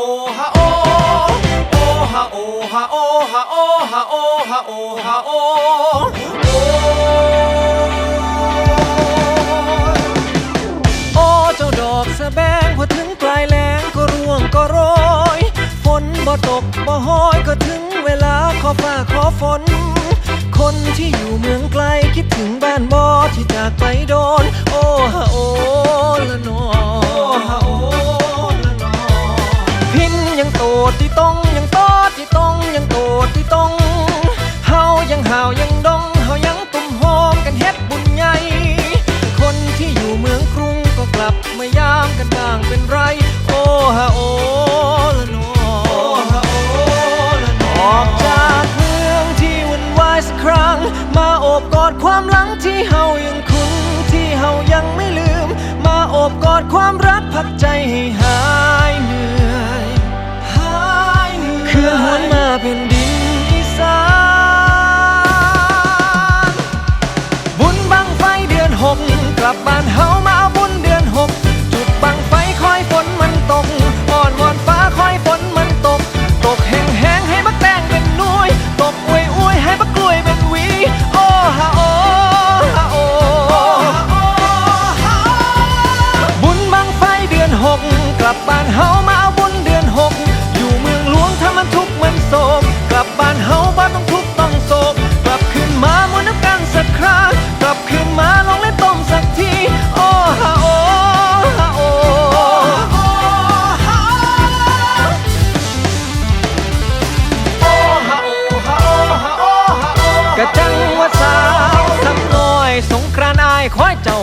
โอโอฮาโอฮาโอฮาโอฮาโอฮาโอฮาโอโอโอ้เจ้าดอกสะแบงพอถึงปลายแหลงก็ร่วงก็โรยฝนบ่ตกบ่ห้อยก็ถึงเวลาขอฟ้าขอฝนคนที่อยู่เมืองไกลคิดถึงบ้านบ่ที่จากไปโดน โอ้ฮะโอ้ละนอ ตดที่ต้องยังโตที่ต้องยังโตที่ต้องเฮายังห่าวยังดองเฮายังตุ่มหอมกันเฮ็ดบุญใหญ่ คนที่อยู่เมืองกรุงก็กลับมายามกันบ้างเป็นไร โอ้ฮะโอละนอฮะโอละนอออกจากเมืองที่วุ่นวายสักครั้ง มาโอบกอดความหลังที่เฮายังคุ้นที่เฮายังไม่ลืม มาโอบกอดความรักพักใจให้หายเหนื่อย หกกลับบ้านเฮามา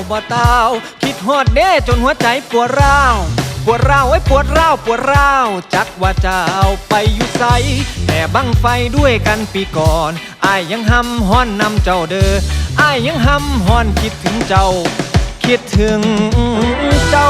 บ่ตาว คิดฮอดเด้จนหัวใจปวดร้าว ปวดร้าวไอ้ปวดร้าวปวดร้าว จักว่าเจ้าไปอยู่ไสแต่บังไฟด้วยกันปีก่อนอายยังหำฮ้อนนำเจ้าเด้ออายยังหำฮ้อนคิดถึงเจ้า คิดถึงเจ้า